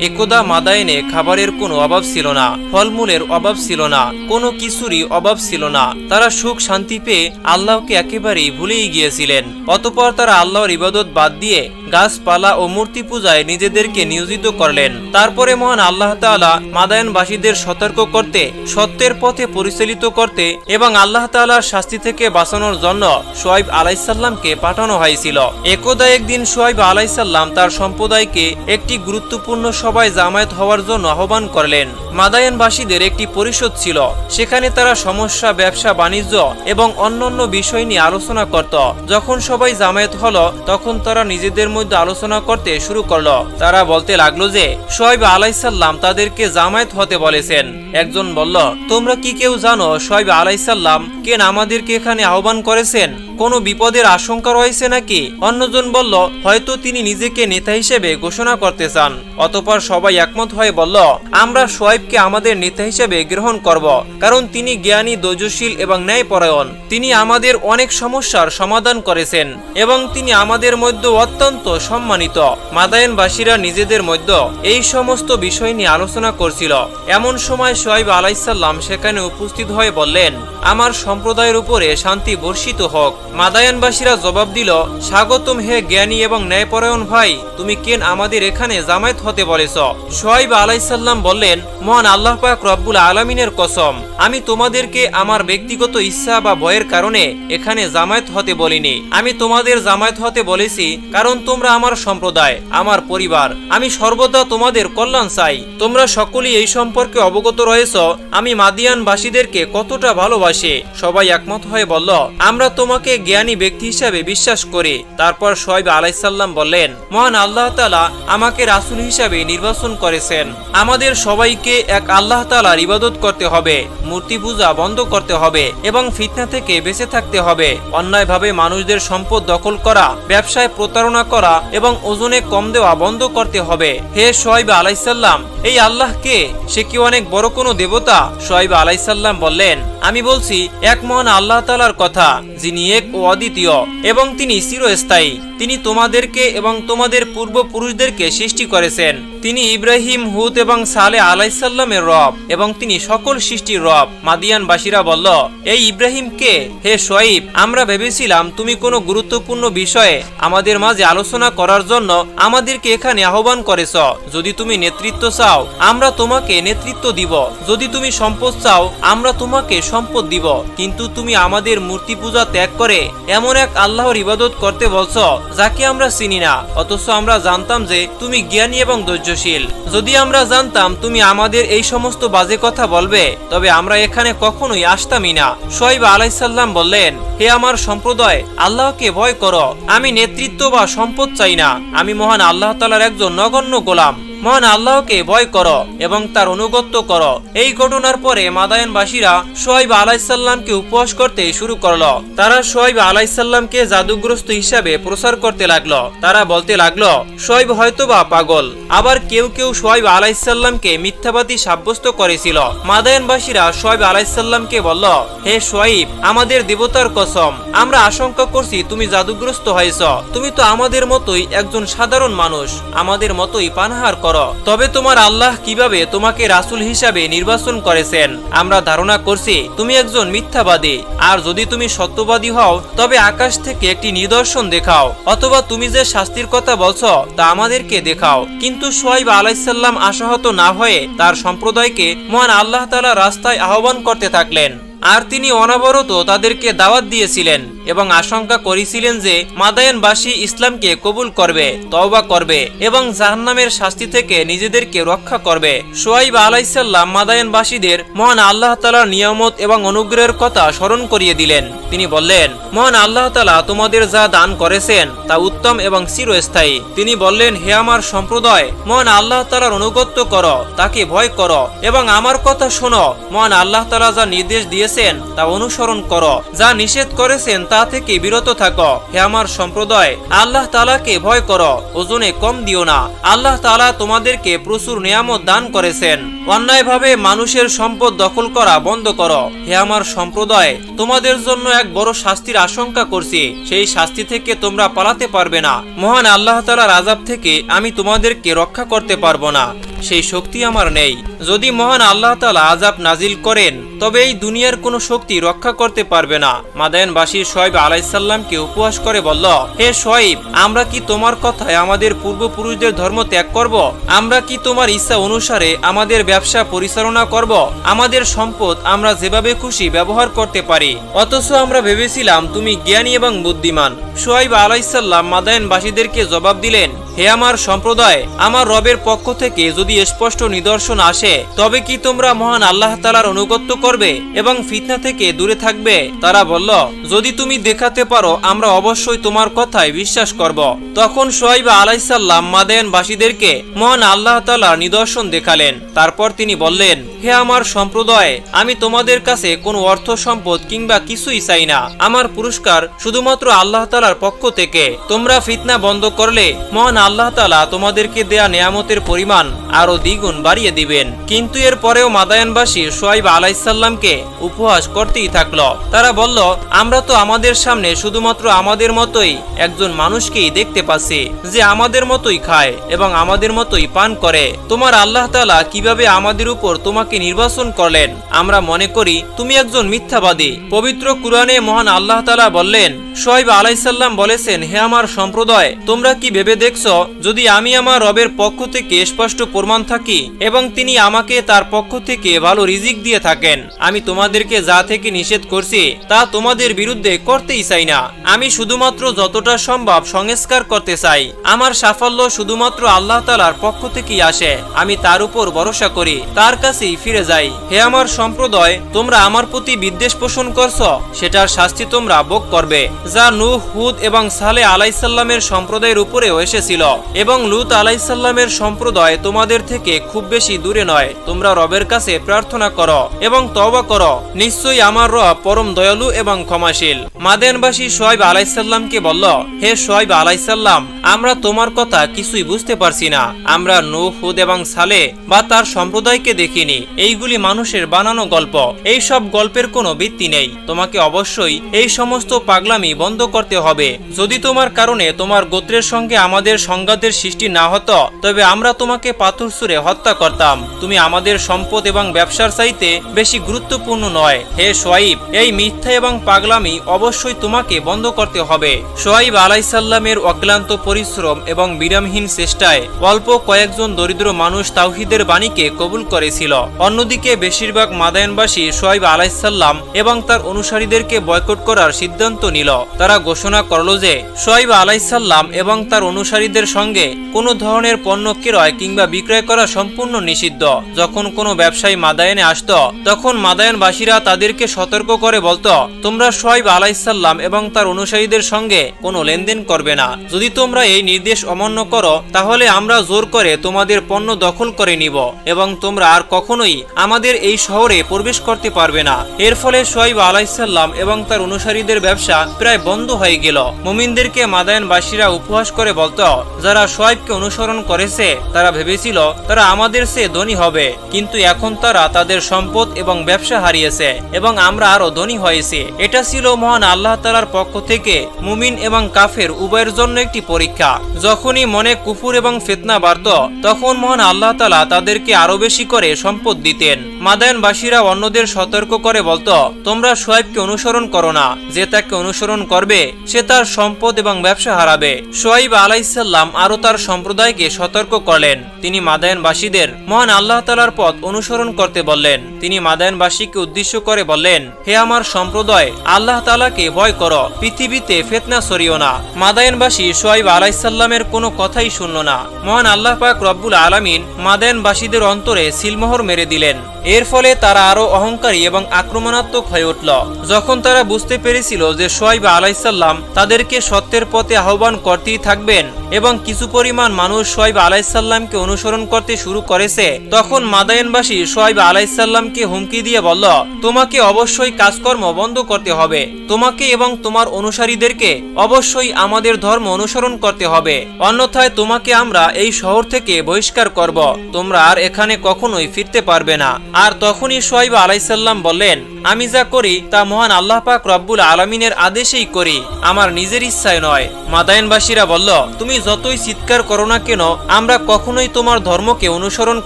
একদা মাদায়নে খাবারের কোনো অভাব ছিল না, ফলমূলের অভাব ছিল না, কোনো কিছুরই অভাব ছিল না। তারা সুখ শান্তি পেয়ে আল্লাহকে একেবারেই ভুলেই গিয়েছিলেন। অতপর তারা আল্লাহর ইবাদত বাদ দিয়ে গাছপালা ও মূর্তি পূজায় নিজেদেরকে নিয়োজিত করলেন। তারপরে মহান আল্লাহ তাআলা মাদায়নবাসীদের সতর্ক করতে, সত্যের পথে পরিচালিত করতে এবং আল্লাহ তাআলার শাস্তি থেকে বাঁচানোর জন্য সোয়াইব আলাইসাল্লামকে পাঠানো হয়েছিল। একদা একদিন সোয়াইব আলাইসাল্লাম তার সম্প্রদায়কে একটি গুরুত্বপূর্ণ সভায় জামায়াত হওয়ার জন্য আহ্বান করলেন। মাদায়ানবাসীদের একটি পরিষদ ছিল। সেখানে তারা সমস্যা, ব্যবসা, বাণিজ্য এবং অন্যান্য বিষয় নিয়ে আলোচনা করত। যখন সবাই জামায়াত হল, তখন তারা নিজেদের মধ্যে আলোচনা করতে শুরু করল। তারা বলতে লাগল যে সোয়াইব আলাইসাল্লাম তাদেরকে জামায়াত হতে বলেছেন। একজন বলল, তোমরা কি কেউ জানো সোয়াইব আলাইসাল্লাম কেন আমাদেরকে এখানে আহ্বান করেছেন? কোনো বিপদের আশঙ্কা রয়েছে নাকি? অন্যজন বলল, হয়তো তিনি নিজেকে নেতা হিসেবে ঘোষণা করতে চান। অতপর সবাই একমত হয়ে বলল, আমরা সোয়াইবকে আমাদের নেতা হিসেবে গ্রহণ করব, কারণ তিনি জ্ঞানী দৈজশীল এবং ন্যায়পরায়ণ। তিনি আমাদের অনেক সমস্যার সমাধান করেছেন এবং তিনি আমাদের মধ্যে অত্যন্ত সম্মানিত। মাদায়নবাসীরা নিজেদের মধ্যে এই সমস্ত বিষয় নিয়ে আলোচনা করছিল। এমন সময় সোয়াইব আলাইসাল্লাম সেখানে উপস্থিত হয়ে বললেন, আমার সম্প্রদায়ের উপরে শান্তি বর্ষিত হোক। মাদায়ানবাসীরা জবাব দিল, স্বাগতম হে জ্ঞানী এবং ন্যায়পরায়ণ ভাই, তুমি কেন আমাদের এখানে জামায়াত হতে বলেছ? সোয়াইব আলাইসাল্লাম বললেন, মহান আল্লাহ পাক রব্বুল আলমিনের কসম, আমি তোমাদেরকে আমার ব্যক্তিগত ইচ্ছা বা ভয়ের কারণে এখানে জামায়াত হতে বলিনি। আমি তোমাদের জামায়াত হতে বলেছি, কারণ তোমরা আমার সম্প্রদায়, আমার পরিবার। আমি সর্বদা তোমাদের কল্যাণ চাই। তোমরা সকলেই এই সম্পর্কে অবগত রয়েছ। আমি মাদিয়ানবাসীদেরকে কতটা ভালোবাসি। সবাই একমত হয়ে বলল, আমরা তোমাকে জ্ঞানী ব্যক্তি হিসাবে বিশ্বাস করি। তারপর সোয়াইব আলাইসাল্লাম বললেন, মহান আল্লাহ তালা আমাকে রাসুল হিসাবে নির্বাচন করেছেন। আমাদের সবাইকে এক আল্লাহ তালার ইবাদত করতে হবে, মূর্তি পূজা বন্ধ করতে হবে এবং ফিতনা থেকে বেঁচে থাকতে হবে। অন্যায়ভাবে মানুষদের সম্পদ দখল করা, ব্যবসায় প্রতারণা করা এবং ওজনে কম দেওয়া বন্ধ করতে হবে। হে সোহাইব আলাইসাল্লাম এই আল্লাহ কে সে কি অনেক বড় কোনো দেবতা? সোহাইব আলাইসাল্লাম বললেন, আমি বলছি, এক মহান আল্লাহ তালার কথা, যিনি এক ও অদ্বিতীয় এবং তিনি চিরস্থায়ী। তিনি তোমাদেরকে এবং তোমাদের পূর্বপুরুষদেরকে সৃষ্টি করেছেন। তিনি ইব্রাহিম হুদ এবং সালে আলাইসাল্লামের রব এবং তিনি সকল সৃষ্টির রব। মাদিয়ানবাসীরা বলল, এই ইব্রাহিম কে? হে সোয়াইব, আমরা ভেবেছিলাম তুমি কোনো গুরুত্বপূর্ণ বিষয়ে আমাদের মাঝে আলোচনা করার জন্য আমাদেরকে এখানে আহ্বান করেছ। যদি তুমি নেতৃত্ব চাও, আমরা তোমাকে নেতৃত্ব দিব। যদি তুমি সম্পদ চাও, আমরা তোমাকে সম্পদ দিব। কিন্তু তুমি আমাদের মূর্তি পূজা ত্যাগ করে এমন এক আল্লাহর ইবাদত করতে বলছ, যাকে আমরা চিনি না। অথচ আমরা জানতাম যে তুমি জ্ঞানী এবং ধৈর্যশীল যদি আমরা জানতাম তুমি আমাদের এই সমস্ত বাজে কথা বলবে, তবে আমরা এখানে কখনোই আসতামই না। সোয়াইব আলাইসাল্লাম বললেন, হে আমার সম্প্রদায়, আল্লাহকে ভয় করো। আমি নেতৃত্ব বা সম্পদ চাই না। আমি মহান আল্লাহ তালার একজন নগণ্য গোলাম। মহান আল্লাহকে ভয় করো এবং তার অনুগত্য করো। এই ঘটনার পরে মাদায়নবাসীরা সোয়াইব আলাইসাল্লামকে উপহাস করতে শুরু করল। তারা সোয়াইব আলাইসাল্লামকে জাদুগ্রস্ত হিসাবে প্রচার করতে লাগল। তারা বলতে লাগল সোয়াইব হয়তোবা পাগল। আবার কেউ কেউ সোয়াইব আলাইসাল্লামকে মিথ্যাবাদী সাব্যস্ত করেছিল। মাদায়নবাসীরা সোয়াইব আলাইসাল্লামকে বলল, হে সোয়াইব আমাদের দেবতার কসম, আমরা আশঙ্কা করছি তুমি জাদুগ্রস্ত হয়েছ। তুমি তো আমাদের মতোই একজন সাধারণ মানুষ। আমাদের মতোই পানাহার করো। তবে তোমার আল্লাহ কীভাবে তোমাকে রাসুল হিসাবে নির্বাচন করেছেন, আমরা ধারণা করছি তুমি একজন মিথ্যাবাদী। আর যদি তুমি সত্যবাদী হও, তবে আকাশ থেকে একটি নিদর্শন দেখাও, অথবা তুমি যে শাস্তির কথা বলছো, তা আমাদেরকে দেখাও। কিন্তু সোয়াইব আলাইসাল্লাম আশাহত না হয়ে তার সম্প্রদায়কে মহান আল্লাহ তালা রাস্তায় আহ্বান করতে থাকলেন। আর তিনি অনবরত তাদেরকে দাওয়াত দিয়েছিলেন। এবং আশঙ্কা করেছিলেন যে মাদায়নবাসী ইসলামকে কবুল করবে, তওবা করবে এবং জাহান্নামের শাস্তি থেকে নিজেদেরকে রক্ষা করবে। সোয়াইব আলাইসাল্লাম মাদায়নবাসীদের মহান আল্লাহ তালার নিয়ামত এবং অনুগ্রহের কথা স্মরণ করিয়ে দিলেন। তিনি বললেন, মহান আল্লাহ তালা তোমাদের যা দান করেছেন তা উত্তম এবং চিরস্থায়ী। তিনি বললেন, হে আমার সম্প্রদায়, মহান আল্লাহ তালার অনুগত্য করো, তাকে ভয় করো এবং আমার কথা শোনো। মহান আল্লাহ তালা যা নির্দেশ দিয়েছেন তা অনুসরণ করো, যা নিষেধ করেছেন তা তা থেকে বিরত থাকো। হে আমার সম্প্রদায়, আল্লাহ তালাকে ভয় করো, ওজনে কম দিও না। আল্লাহ তালা তোমাদেরকে প্রচুর নিয়ামত দান করেছেন। অন্যায়ভাবে মানুষের সম্পদ দখল করা বন্ধ করো। হে আমার সম্প্রদায়, তোমাদের জন্য এক বড় শাস্তির আশঙ্কা করছি। সেই শাস্তি থেকে তোমরা পালাতে পারবে না। মহান আল্লাহ তালার আজাব থেকে আমি তোমাদেরকে রক্ষা করতে পারব না। সেই শক্তি আমার নেই। যদি মহান আল্লাহ তালা আজাব নাজিল করেন, তবে এই দুনিয়ার কোনো শক্তি রক্ষা করতে পারবে না। মাদায়নবাসী শোয়েব আলাইসাল্লামকে উপহাস করে বলল, হে শোয়েব আমরা কি তোমার কথায় আমাদের পূর্বপুরুষদের ধর্ম ত্যাগ করব? আমরা কি তোমার ইচ্ছা অনুসারে আমাদের ব্যবসা পরিচালনা করব? আমাদের সম্পদ আমরা যেভাবে খুশি ব্যবহার করতে পারি। অথচ আমরা ভেবেছিলাম তুমি জ্ঞানী এবং বুদ্ধিমান। সোয়াইব আলাইসাল্লাম মাদায়নবাসীদেরকে জবাব দিলেন হে আমার সম্প্রদায়, আমার রবের পক্ষ থেকে যদি স্পষ্ট নিদর্শন আসে, তবে কি তোমরা মহান আল্লাহ তালার অনুগত্য করবে এবং ফিতনা থেকে দূরে থাকবে? তারা বলল, যদি তুমি দেখাতে পারো, আমরা অবশ্যই তোমার কথায় বিশ্বাস করব। তখন সোয়াইবা আলাইসাল্লাম মাদায়নবাসীদেরকে মহান আল্লাহ তালার নিদর্শন দেখালেন। তারপর তিনি বললেন, হে আমার সম্প্রদায়, আমি তোমাদের কাছে কোনো অর্থ সম্পদ কিংবা কিছুই চাই না। আমার পুরস্কার শুধুমাত্র আল্লাহ তালার পক্ষ থেকে। তোমরা ফিতনা বন্ধ করলে মহান আল্লাহ তালা তোমাদেরকে দেয়া নেয়ামতের পরিমাণ আরও দ্বিগুণ বাড়িয়ে দিবেন। কিন্তু এর পরেও মাদায়ানবাসী সোয়াইব আলাইসাল্লামকে উপহাস করতেই থাকল। তারা বলল, আমরা তো আমাদের সামনে শুধুমাত্র আমাদের মতোই একজন মানুষকেই দেখতে পাচ্ছি, যে আমাদের মতোই খায় এবং আমাদের মতোই পান করে। তোমার আল্লাহ তালা কীভাবে আমাদের উপর তোমাকে নির্বাচন করলেন? আমরা মনে করি, তুমি একজন মিথ্যাবাদী। পবিত্র কুরআনে মহান আল্লাহ তালা বললেন সোহাইব আলাইসাল্লাম বলেছেন, হে আমার সম্প্রদায়, তোমরা কি ভেবে দেখছ যদি আমি আমার রবের পক্ষ থেকে স্পষ্ট প্রমাণ থাকি এবং তিনি আমাকে তার পক্ষ থেকে ভালো রিজিক দিয়ে থাকেন, আমি তোমাদেরকে যা থেকে নিষেধ করছি তা তোমাদের বিরুদ্ধে করতেই চাই না। আমি শুধুমাত্র যতটা সম্ভব সংস্কার করতে চাই। আমার সাফল্য শুধুমাত্র আল্লাহ তালার পক্ষ থেকেই আসে। আমি তার উপর ভরসা করি, তার কাছেই ফিরে যাই। হে আমার সম্প্রদায়, তোমরা আমার প্রতি বিদ্বেষ পোষণ করছ, সেটার শাস্তি তোমরা ভোগ করবে। যা নূহ, হুদ এবং সালে আলাইসাল্লামের সম্প্রদায়ের উপরেও এসেছিল। এবং লুত আলাইসাল্লামের সম্প্রদায় তোমাদের থেকে খুব বেশি দূরে নয়। তোমরা রবের কাছে প্রার্থনা করো এবং তওবা করো। নিশ্চয়ই আমার রব পরম দয়ালু এবং ক্ষমাশীল। মাদেনবাসী সোয়াইব আলাইসাল্লামকে বলল, হে সোয়াইব আলাইসাল্লাম, আমরা তোমার কথা কিছুই বুঝতে পারছি না। আমরা নূহ, হুদ এবং সালে বা তার সম্প্রদায়কে দেখিনি। এইগুলি মানুষের বানানো গল্প। এই সব গল্পের কোনো ভিত্তি নেই। তোমাকে অবশ্যই এই সমস্ত পাগলামি বন্ধ করতে হবে। যদি তোমার কারণে তোমার গোত্রের সঙ্গে আমাদের সংঘাতের সৃষ্টি না হতো, তবে আমরা তোমাকে পাথর ছুঁড়ে হত্যা করতাম। তুমি আমাদের সম্পদ এবং ব্যবসার চাইতে বেশি গুরুত্বপূর্ণ নয়। হে সোয়াইব, এই মিথ্যা এবং পাগলামি অবশ্যই তোমাকে বন্ধ করতে হবে। সোয়াইব আলাইসাল্লামের অক্লান্ত পরিশ্রম এবং বিরামহীন চেষ্টায় অল্প কয়েকজন দরিদ্র মানুষ তাওহিদের বাণীকে কবুল করেছিল। অন্যদিকে বেশিরভাগ মাদায়নবাসী সোয়াইব আলাইসাল্লাম এবং তার অনুসারীদেরকে বয়কট করার সিদ্ধান্ত নিল। তারা ঘোষণা করল যে, সোয়াইব আলাইসাল্লাম এবং তার অনুসারীদের সঙ্গে কোনো ধরনের পণ্য ক্রয় কিংবা বিক্রয় করা সম্পূর্ণ নিষিদ্ধ। যখন কোনো ব্যবসায়ী মাদায়নে আসত, তখন মাদায়নবাসীরা তাদেরকে সতর্ক করে বলতো, তোমরা সোয়াইব আলাইসাল্লাম এবং তার অনুসারীদের সঙ্গে কোনো লেনদেন করবে না। যদি তোমরা এই নির্দেশ অমান্য করো, তাহলে আমরা জোর করে তোমাদের পণ্য দখল করে নিব এবং তোমরা আর কখনোই আমাদের এই শহরে প্রবেশ করতে পারবে না। এর ফলে সোয়াইব আলাইসাল্লাম এবং তার অনুসারীদের ব্যবসা প্রায় বন্ধ হয়ে গেল। মুমিনদেরকে মাদায়নবাসীরা উপহাস করে বলতো যারা সোয়াইবকে অনুসরণ করেছে, তারা ভেবেছিল তারা আমাদের চেয়ে ধনী হবে, কিন্তু এখন তারা তাদের সম্পদ এবং ব্যবসা হারিয়েছে এবং আমরা আরও ধনী হয়েছি। এটা ছিল মহান আল্লাহ তালার পক্ষ থেকে মুমিন এবং কাফের উভয়ের জন্য একটি পরীক্ষা। যখনই মনে কুফুর এবং ফিতনা বাড়ত, তখন মহান আল্লাহ তালা তাদেরকে আরও বেশি করে সম্পদ দিতেন। মাদায়নবাসীরা অন্যদের সতর্ক করে বলতো, তোমরা সোয়াইবকে অনুসরণ করো না। যে তাকে অনুসরণ করবে, সে তার সম্পদ এবং ব্যবসা হারাবে। সোয়াইব আলাইসাল্লাম আরও তার সম্প্রদায়কে সতর্ক করলেন। তিনি মাদায়নবাসীদের মহান আল্লাহ তালার পথ অনুসরণ করতে বললেন। তিনি মাদায়নবাসীকে উদ্দেশ্য করে বললেন, হে আমার সম্প্রদায়, আল্লাহ তালাকে ভয় করো, পৃথিবীতে ফেতনা সরিও না। মাদায়নবাসী সোয়াইব আলাইসাল্লামের কোনো কথাই শুনল না। মহান আল্লাহ পাক রব্বুল আলামিন মাদায়নবাসীদের অন্তরে সিলমোহর মেরে দিলেন। এর ফলে তারা আরও অহংকারী এবং আক্রমণাত্মক হয়ে উঠল। যখন তারা বুঝতে পেরেছিল যে সোয়াইব আলাইসাল্লাম তাদেরকে সত্যের পথে আহ্বান করতেই থাকবেন এবং কিছু পরিমাণ মানুষ সোয়াইব আলাইসাল্লামকে অনুসরণ করতে শুরু করেছে, তখন মাদায়নবাসী সোয়াইব আলাইসাল্লামকে হুমকি দিয়ে বলল, তোমাকে অবশ্যই কাজকর্ম বন্ধ করতে হবে। তোমাকে এবং তোমার অনুসারীদেরকে অবশ্যই আমাদের ধর্ম অনুসরণ করতে হবে। অন্যথায় তোমাকে আমরা এই শহর থেকে বহিষ্কার করব। তোমরা আর এখানে কখনোই ফিরতে পারবে না। আর তখনই সোয়াইব আলাইসাল্লাম বললেন আমি যা করি তা মহান আল্লাহ পাক রব্বুল আলমিনের আদেশেই করি, আমার নিজের ইচ্ছায় নয়। মাদায়নবাসীরা বলল, তুমি যতই চিৎকার করো না কেন, আমরা কখনোই তোমার ধর্মকে অনুসরণ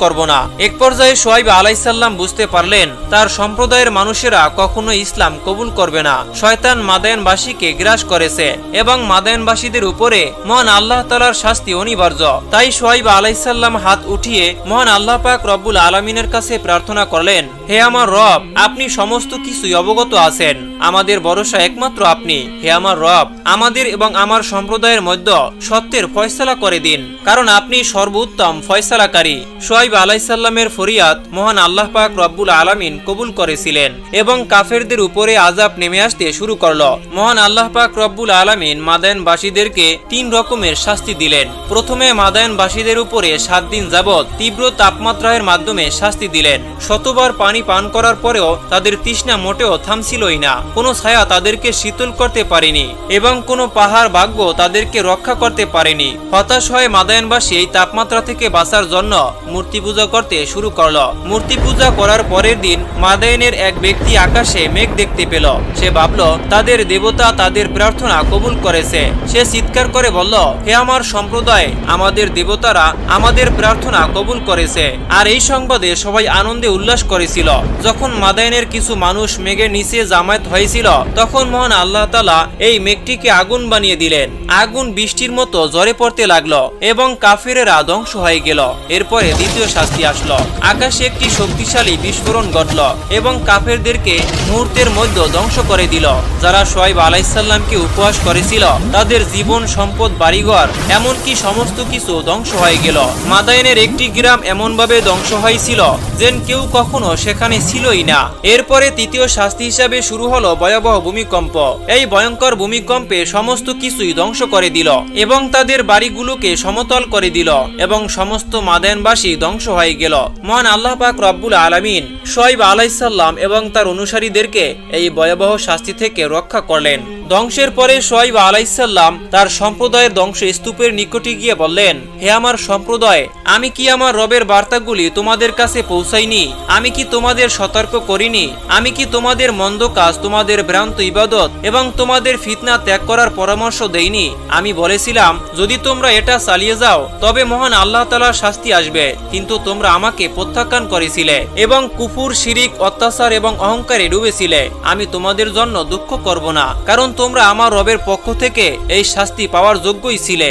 করব না। এক পর্যায়ে সোয়াইব আলাইসাল্লাম বুঝতে পারলেন, তার সম্প্রদায়ের মানুষেরা কখনো ইসলাম কবুল করবে না। শয়তান মাদায়নবাসীকে গ্রাস করেছে এবং মাদায়নবাসীদের উপরে মহান আল্লাহ তালার শাস্তি অনিবার্য। তাই সোয়াইব আলাইসাল্লাম হাত উঠিয়ে মহান আল্লাহ পাক রব্বুল আলমিনের কাছে প্রার্থনা করলেন, হে আমার রব, আপনি সমস্ত কিছুই অবগত আছেন। আমাদের ভরসা একমাত্র আপনি, হে আমার রব। আমাদের এবং আমার সম্প্রদায়ের মধ্যে সত্যের ফয়সালা করে দিন। কারণ আপনি সর্বোত্তম ফয়সালাকারী। সোয়াইব আলাইসাল্লামের ফরিয়াদ মহান আল্লাহ পাক রব্বুল আলামিন কবুল করেছিলেন এবং কাফেরদের উপরে আজাব নেমে আসতে শুরু করল। মহান আল্লাহ পাক রব্বুল আলামিন মাদায়নবাসীদেরকে তিন রকমের শাস্তি দিলেন। প্রথমে মাদায়নবাসীদের উপরে সাত দিন যাবৎ তীব্র তাপমাত্রার মাধ্যমে শাস্তি দিলেন। শতবার পানি পান করার পরেও তাদের তৃষ্ণা মোটেও থামছিলই না। কোনো ছায়া তাদেরকে শীতল করতে পারেনি এবং কোনো পাহাড় ভাগ্য তাদেরকে রক্ষা করতে পারেনি। হতাশ হয়ে মাদায়নবাসী এই তাপমাত্রা থেকে বাঁচার জন্য মূর্তি পূজা করতে শুরু করল। মূর্তি পূজা করার পরের দিন মাদায়নের এক ব্যক্তি আকাশে মেঘ দেখতে পেল। সে ভাবল, তাদের দেবতা তাদের প্রার্থনা কবুল করেছে। সে চিৎকার করে বলল, হে আমার সম্প্রদায়, আমাদের দেবতারা আমাদের প্রার্থনা কবুল করেছে। আর এই সংবাদে সবাই আনন্দে উল্লাস করেছিল। যখন মাদায়নের কিছু মানুষ মেঘের নিচে জামায়াত হয়েছিল, তখন মহান আল্লাহ তালা এই মেঘটিকে আগুন বানিয়ে দিলেন। আগুন বৃষ্টির মতো জ্বরে পড়তে লাগল এবং কাফিরেরা ধ্বংস হয়ে গেল। এরপরে দ্বিতীয় শাস্তি আসলো। আকাশে একটি শক্তিশালী বিস্ফোরণ ঘটল এবং কাফেরদেরকে মুহূর্তের মধ্যে ধ্বংস করে দিল। যারা সোয়াইব আলাইসাল্লামকে উপহাস করেছিল, তাদের জীবন, সম্পদ, বাড়িঘর, এমনকি সমস্ত কিছু ধ্বংস হয়ে গেল। মাদায়নের একটি গ্রাম এমনভাবে ধ্বংস হয়েছিল যেন কেউ কখনো সেখানে ছিলই না। এরপরে তৃতীয় শাস্তি হিসাবে শুরু হলো ভয়াবহ ভূমিকম্প। এই ভয়ঙ্কর ভূমিকম্পে সমস্ত কিছুই ধ্বংস করে দিল এবং তাদের বাড়িগুলোকে সমতল করে দিল এবং সমস্ত মাদায়নবাসী ধ্বংস হয়ে গেল। মহান আল্লাহ পাক রব্বুল আলামিন শোয়েব আলাইসাল্লাম এবং তার অনুসারীদেরকে এই ভয়াবহ শাস্তি থেকে রক্ষা করলেন। ধ্বংসের পরে সোয়াইব আলাইসাল্লাম তার সম্প্রদায়ের ধ্বংস স্তূপের নিকটে গিয়ে বললেন, হে আমার সম্প্রদায়, আমি কি আমার রবের বার্তাগুলি তোমাদের কাছে পৌঁছাইনি? আমি কি তোমাদের সতর্ক করিনি? আমি কি তোমাদের মন্দ কাজ, তোমাদের ভ্রান্ত ইবাদত এবং তোমাদের ফিতনা ত্যাগ করার পরামর্শ দেইনি? আমি বলেছিলাম, যদি তোমরা এটা চালিয়ে যাও, তবে মহান আল্লাহ তালার শাস্তি আসবে। কিন্তু তোমরা আমাকে প্রত্যাখ্যান করেছিলে এবং কুফুর, শিরিক, অত্যাচার এবং অহংকারে ডুবেছিলে। আমি তোমাদের জন্য দুঃখ করব না, কারণ তোমরা আমার রবের পক্ষ থেকে এই শাস্তি পাওয়ার যোগ্যই ছিলে।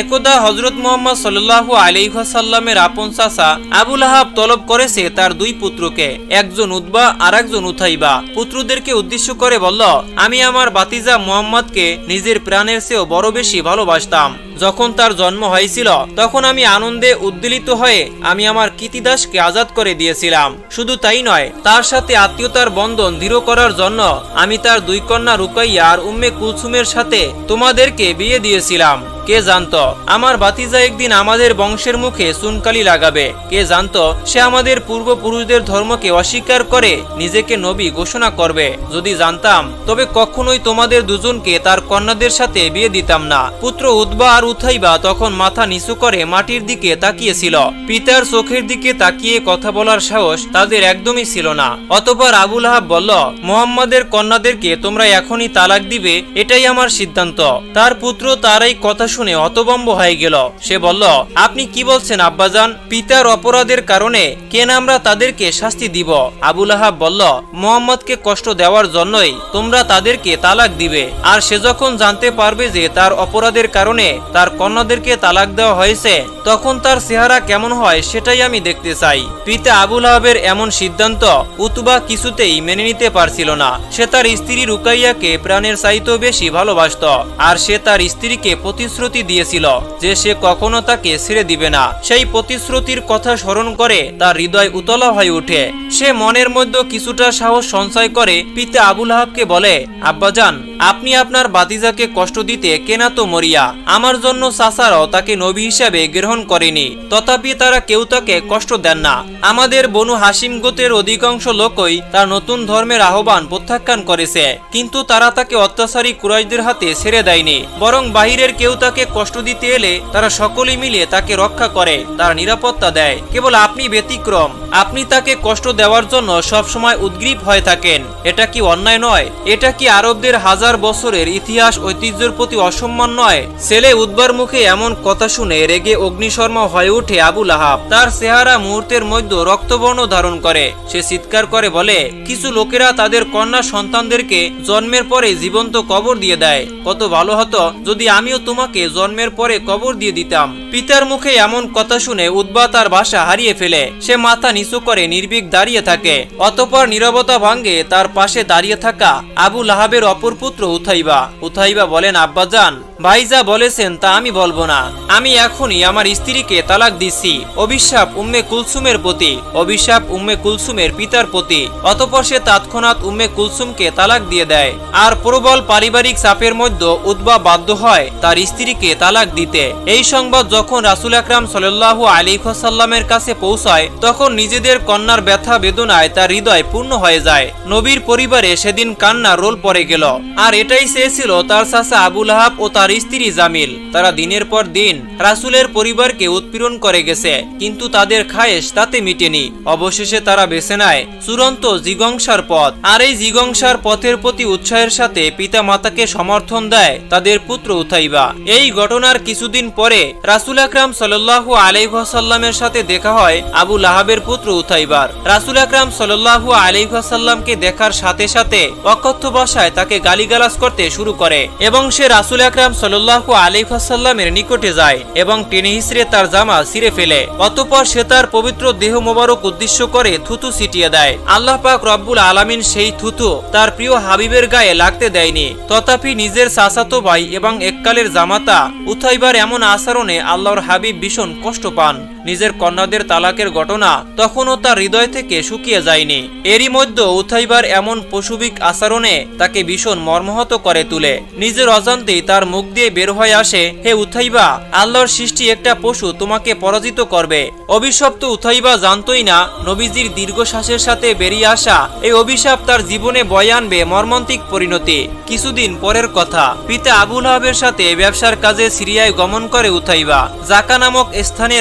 একদা হজরত মোহাম্মদ সাল্লাহ আলিহাসাল্লামের আপন চাচা আবুল আহাব তলব করেছে তার দুই পুত্রকে, একজন উদ্বা আর একজন উথাইবা। পুত্রদেরকে উদ্দেশ্য করে বলল, আমি আমার বাতিজা মোহাম্মদকে নিজের প্রাণের চেয়েও বড় বেশি ভালোবাসতাম। যখন তার জন্ম হয়েছিল, তখন আমি আনন্দে উদ্দীলিত হয়ে আমি আমার কীতিদাসকে আজাদ করে দিয়েছিলাম। শুধু তাই নয়, তার সাথে আত্মীয়তার বন্ধন দৃঢ় করার জন্য আমি তার দুই কন্যা রুকাইয়া আর উম্মে কুলসুমের সাথে তোমাদেরকে বিয়ে দিয়েছিলাম। কে জানতো, আমার বাতিজা একদিন আমাদের বংশের মুখে চুনকালি লাগাবে। কে জানতো, সে আমাদের পূর্বপুরুষদের ধর্মকে অস্বীকার করে নিজেকে নবী ঘোষণা করবে। যদি জানতাম, তবে কখনোই তোমাদের দুজনকে তার কন্যাদের সাথে বিয়ে দিতাম না। পুত্র উদ্বা আর উথাইবা তখন মাথা নিচু করে মাটির দিকে তাকিয়েছিল। পিতার চোখের দিকে তাকিয়ে কথা বলার সাহস তাদের একদমই ছিল না। অতপর আবুল আহাব বলল, মোহাম্মদের কন্যাদেরকে তোমরা এখনই তালাক দিবে, এটাই আমার সিদ্ধান্ত। তার পুত্র তার এই কথা শুনে অতবম্ব হয়ে গেল। সে বলল, আপনি কি বলছেন আব্বাজান? পিতার অপরাধের কারণে কেন আমরা তাদেরকে শাস্তি দিব? আবুল আহাব বলল, মোহাম্মদকে কষ্ট দেওয়ার জন্যই তোমরা তাদেরকে তালাক দিবে। আর সে যখন জানতে পারবে যে তার অপরাধের কারণে তার কন্যাদেরকে তালাক দেওয়া হয়েছে, তখন তার চেহারা কেমন হয় সেটাই আমি দেখতে চাই। পিতা আবুল আহাবের এমন সিদ্ধান্ত উতুবা কিছুতেই মেনে নিতে পারছিল না। সে তার স্ত্রী রুকাইয়াকে প্রাণের চাইতেও বেশি ভালোবাসত, আর সে তার স্ত্রীকে প্রতিশ্রুতি দিয়েছিল যে সে কখনো তাকে ছেড়ে দিবে না। সেই প্রতিশ্রুতির কথা স্মরণ করে তার হৃদয় উতলা হয়ে ওঠে। সে মনের মধ্যে কিছুটা সাহস সঞ্চয় করে পিতা আবুল আহাবকে বলে আব্বাজান আপনি আপনার বাতিজাকে কষ্ট দিতে কেনা তো মরিয়া। আমার জন্য সাসারাও তাকে নবী হিসাবে গ্রহণ করেনি। তথাপি তারা কেউ তাকে কষ্ট দেন না। আমাদের বনু হাসিম গোতের অধিকাংশ লোকই তার নতুন ধর্মের আহ্বান প্রত্যাখ্যান করেছে, কিন্তু তারা তাকে অত্যাচারী কুরাইশদের হাতে ছেড়ে দেয়নি। বরং বাহিরের কেউ তাকে কষ্ট দিতে এলে তারা সকলেই মিলে তাকে রক্ষা করে, তার নিরাপত্তা দেয়। কেবল আপনি ব্যতিক্রম। আপনি তাকে কষ্ট দেওয়ার জন্য সবসময় উদ্গ্রীব হয়ে থাকেন। এটা কি অন্যায় নয়? এটা কি আরবদের হাজার বছরের ইতিহাস ঐতিহ্যের প্রতি অসম্মান নয়? ছেলে উদ্বার মুখে এমন কথা শুনে রেগে অগ্নিশর্মা হয়ে ওঠে আবুল আহাব। তার চেহারা মুহূর্তের মধ্যে রক্তবর্ণ ধারণ করে। সে চিৎকার করে বলে, কিছু লোকেরা তাদের কন্যা সন্তানদেরকে জন্মের পরে জীবন্ত কবর দিয়ে দেয়। কত ভালো হতো যদি আমিও তোমাকে জন্মের পরে কবর দিয়ে দিতাম। পিতার মুখে এমন কথা শুনে উদ্বা তার ভাষা হারিয়ে ফেলে। সে মাথা নিচু করে নির্ভীক দাঁড়িয়ে থাকে। অতপর নীরবতা ভাঙ্গে তার পাশে দাঁড়িয়ে থাকা আবু লাহাবের অপর পুত্র উথাইবা। উথাইবা বলেন, আব্বাজান, ভাই যা বলেছেন তা আমি বলব না। আমি এখনই আমার স্ত্রীকে তালাক দিচ্ছি। অভিশাপ উম্মে কুলসুমের প্রতি, অভিশাপ উম্মে কুলসুমের পিতার প্রতি। অতপর সে তৎক্ষণাৎ উম্মে কুলসুমকে তালাক দিয়ে দেয়। আর প্রবল পারিবারিক চাপের মধ্যে উদ্বা বাধ্য হয় তার স্ত্রীকে তালাক দিতে। এই সংবাদ যখন রাসুল আকরাম সাল্লাহ আলিফাসাল্লামের কাছে পৌঁছায়, তখন নিজেদের কন্যার ব্যথা বেদনায় তার হৃদয় পূর্ণ হয়ে যায়। নবীর পরিবারে সেদিন কান্না রোল পড়ে গেল। আর এটাই চেয়েছিল তার চাচা আবুল আহাব ও তার স্ত্রী জামিল। তারা দিনের পর দিন রাসুলের পরিবারকে উৎপীড়ন করে গেছে, কিন্তু তাদের খায়েশ তাতে মিটেনি। অবশেষে তারা বেছে নেয় চূড়ান্ত জিগংসার পথ। আর এই জিগংসার পথের প্রতি উৎসাহের সাথে পিতা মাতাকে সমর্থন দেয় তাদের পুত্র উথাইবা। এই ঘটনার কিছুদিন পরে রাসুল আকরাম সাল্লাহ আলাইহাসাল্লামের সাথে দেখা হয় আবু লাহাবের পুত্র উথাইবার। রাসুল আকরাম সাল্লাহ আলাইহাসাল্লামকে দেখার সাথে সাথে অকথ্য ভাষায় তাকে গালিগালাজ করতে শুরু করে এবং সে রাসুল আকরাম সাল্লাহ আলাইহাসাল্লামের নিকটে যায় এবং টেনে হিসড়ে তার জামা ছিঁড়ে ফেলে। অতপর সে তার পবিত্র দেহ মোবারক উদ্দেশ্য করে থুতু ছিটিয়ে দেয়। আল্লাহ পাক রব্বুল আলামিন সেই থুতু তার প্রিয় হাবিবের গায়ে লাগতে দেয়নি। তথাপি নিজের চাচাতো ভাই এবং এককালের জামাতা উথাইবার এমন আচরণে আল্লাহর হাবিব ভীষণ কষ্ট পান। নিজের কন্যাদের তালাকের ঘটনা তখনও তার হৃদয় থেকে শুকিয়ে যায়নি। এরই মধ্যে উথাইবার এমন পশুবিক আচরণে তাকে ভীষণ মর্মহত করে তুলে। নিজের অজান্তেই তার মুখ দিয়ে বের হয়ে আসে, হে উথাইবা, আল্লাহর সৃষ্টি একটা পশু তোমাকে পরাজিত করবে। অভিশপ্ত উথাইবা জানতই না নবীজির দীর্ঘশ্বাসের সাথে বেরিয়ে আসা এই অভিশাপ তার জীবনে বয়ে আনবে মর্মান্তিক পরিণতি। কিছুদিন পরের কথা, পিতা আবুল হাবের সাথে ব্যবসার কাজে সিরিয়ায় গমন করে উথাইবা। জাকা নামক স্থানে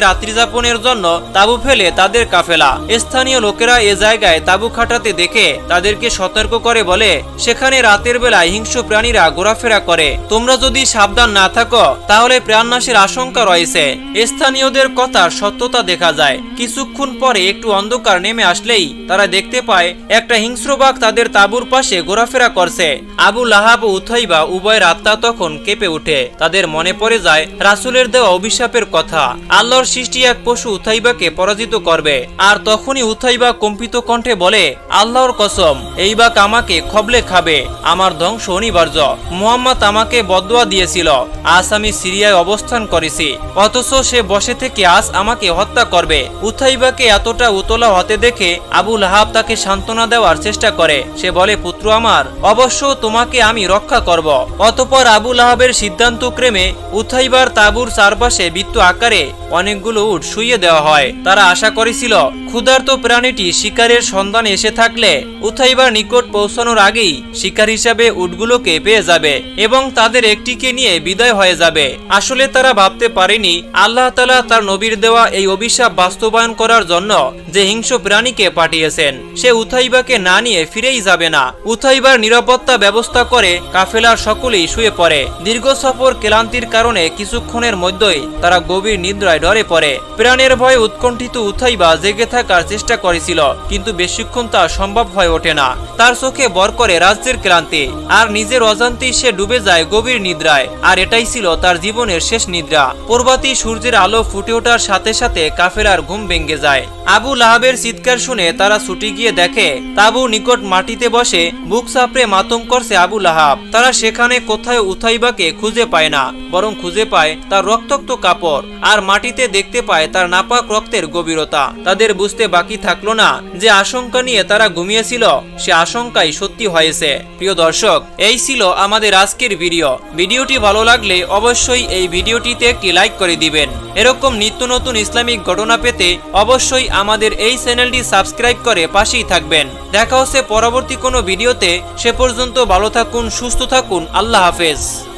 রাত্রিযাপনের জন্য তাবু ফেলে তাদের কাফেলা। স্থানীয় লোকেরা এ জায়গায় তাবু খাটাতে দেখে তাদেরকে সতর্ক করে বলে, সেখানে রাতের বেলায় হিংস্র প্রাণীরা ঘোরাফেরা করে। তোমরা যদি সাবধান না থাকো, তাহলে প্রাণনাশের আশঙ্কা রয়েছে। স্থানীয়দের কথার সত্যতা দেখা যায়। কিছুক্ষণ পরে একটু অন্ধকার নেমে আসলেই তারা দেখতে পায়, একটা হিংস্র বাঘ তাদের তাবুর পাশে ঘোরাফেরা করছে। আবু লাহাব উথাইবা উভয়ের আত্মা তখন কেঁপে উঠে তাদের মনে পড়ে যায়, রাসুলের দেওয়া অভিশাপের কথা। আল্লাহর সৃষ্টি এক পশু উথাইবাকে পরাজিত করবে। আর তখনই উথাইবা কম্পিত কণ্ঠে বলে, আল্লাহর কসম, এই বাঘ আমাকে খবলে খাবে। আমার ধ্বংস অনিবার্য। মুহাম্মদ আমাকে বদোয়া দিয়েছিল। আজ আমি সিরিয়ায় অবস্থান করেছি। অথচ সে বসে থেকে আজ আমাকে হত্যা করবে। উথাইবাকে এতটা উতলা হতে দেখে আবুল লাহাব তাকে সান্ত্বনা দেওয়ার চেষ্টা করে। সে বলে, পুত্র আমার, অবশ্য তোমাকে আমি রক্ষা করব। অতপর আবুল আহাবের সিদ্ধান্ত ক্রমে উথাইবার তাবুর চারপাশে বৃত্ত আকারে অনেকগুলো উট শুইয়ে দেওয়া হয়। তারা আশা করেছিল, ক্ষুধার্ত প্রাণীটি শিকারের সন্ধানে এসে থাকলে উথাইবার নিকট পৌঁছানোর আগেই শিকার হিসাবে উটগুলোকে পেয়ে যাবে এবং তাদের একটিকে নিয়ে বিদায় হয়ে যাবে। আসলে তারা ভাবতে পারেনি, আল্লাহ তালা তার নবীর দেওয়া এই অভিশাপ বাস্তবায়ন করার জন্য যে হিংস্র প্রাণীকে পাঠিয়েছেন। সে উথাইবাকে না নিয়ে ফিরেই যাবে না। উথাইবার নিরাপত্তা ব্যবস্থা করে কাফেলার সকলেই শুয়ে পড়ে। দীর্ঘ সফর ক্লান্তির কারণে কিছুক্ষণের মধ্যেই তারা গভীর নিদ্রায় ডরে পড়ে। প্রাণের ভয়ে উৎকণ্ঠিত উথাইবা জেগে থাকার চেষ্টা করেছিল, কিন্তু বেশিক্ষণ তা সম্ভব হয়ে ওঠে না। তার চোখে বর করে রাজ্যের ক্লান্তি, আর নিজের অজান্তেই সে ডুবে যায় গভীর নিদ্রায়, আর এটাই ছিল তার জীবনের শেষ নিদ্রা। প্রভাতী সূর্যের আলো ফুটে ওঠার সাথে সাথে কাফেলার ঘুম ভেঙে যায়। আবু লাহাবের চিৎকার শুনে তারা ছুটি গিয়ে দেখে, তাবু নিকট মাটিতে বসে, বুক চাপড়ে মাতম করছে আবু লাহাব। তারা সেখানে কোথায় উথাইবাকে খুঁজে পায় না, বরং খুঁজে পায় তার রক্তাক্ত কাপড়, আর মাটিতে দেখতে পায় তার নাপাক রক্তের গভীরতা। তাদের বুঝতে বাকি থাকল না যে আশঙ্কা নিয়ে তারা ঘুমিয়েছিল। সে আশঙ্কাই সত্যি হয়েছে। প্রিয় দর্শক, এই ছিল আমাদের আজকের ভিডিও। ভিডিওটি ভালো লাগলে অবশ্যই এই ভিডিওটিতে একটি লাইক করে দিবেন। এরকম নিত্য নতুন ইসলামিক ঘটনা পেতে অবশ্যই আমাদের এই চ্যানেলটি সাবস্ক্রাইব করে পাশেই থাকবেন। দেখা হচ্ছে পরবর্তী কোনো ভিডিওতে। সে পর্যন্ত ভালো থাকুন, সুস্থ থাকুন। আল্লাহ হাফেজ।